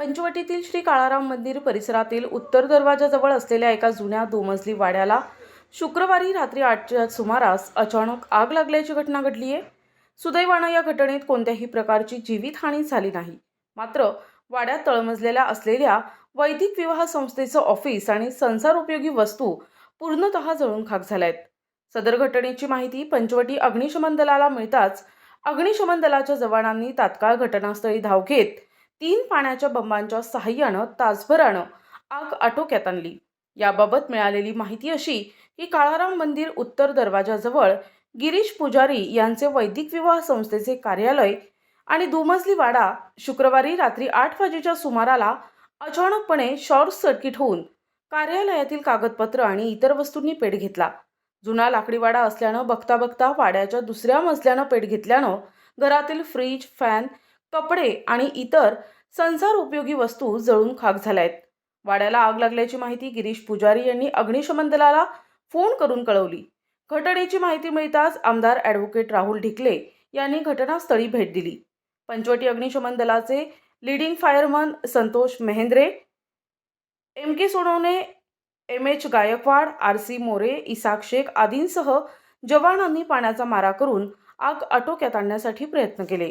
पंचवटीतील श्री काळाराम मंदिर परिसरातील उत्तर दरवाजाजवळ असलेल्या एका जुन्या दुमजली वाड्याला शुक्रवारी रात्री आठच्या सुमारास अचानक आग लागल्याची घटना घडली आहे. सुदैवानं या घटनेत कोणत्याही प्रकारची जीवितहानी झाली नाही. मात्र वाड्यात तळमजलेल्या असलेल्या वैदिक विवाह संस्थेचं ऑफिस आणि संसारोपयोगी वस्तू पूर्णतः जळून खाक झाल्या आहेत सदर घटनेची माहिती पंचवटी अग्निशमन दलाला मिळताच अग्निशमन दलाच्या जवानांनी तात्काळ घटनास्थळी धाव घेत तीन पाण्याच्या बंबांच्या सहाय्यानं तासभरानं आग आटोक्यात आणली. याबाबत मिळालेली माहिती अशी की काळाराम मंदिर उत्तर दरवाजाजवळ गिरीश पुजारी यांचे वैदिक विवाह संस्थेचे कार्यालय आणि दुमजली वाडा शुक्रवारी रात्री आठ वाजेच्या सुमाराला अचानकपणे शॉर्ट सर्किट होऊन कार्यालयातील कागदपत्र आणि इतर वस्तूंनी पेट घेतला. जुना लाकडीवाडा असल्यानं बघता बघता वाड्याच्या दुसऱ्या मजल्यानं पेट घेतल्यानं घरातील फ्रीज फॅन कपडे आणि इतर संसार उपयोगी वस्तू जळून खाक झाल्या आहेत वाड्याला आग लागल्याची माहिती गिरीश पुजारी यांनी अग्निशमन दलाला फोन करून कळवली. घटनेची माहिती मिळताच आमदार ॲडव्होकेट राहुल ढिकले यांनी घटनास्थळी भेट दिली. पंचवटी अग्निशमन दलाचे leading fireman Santosh Mehendre M K Sonawane M H Gaikwad R C More Isak Shaikh आदींसह जवानांनी पाण्याचा मारा करून आग आटोक्यात आणण्यासाठी प्रयत्न केले.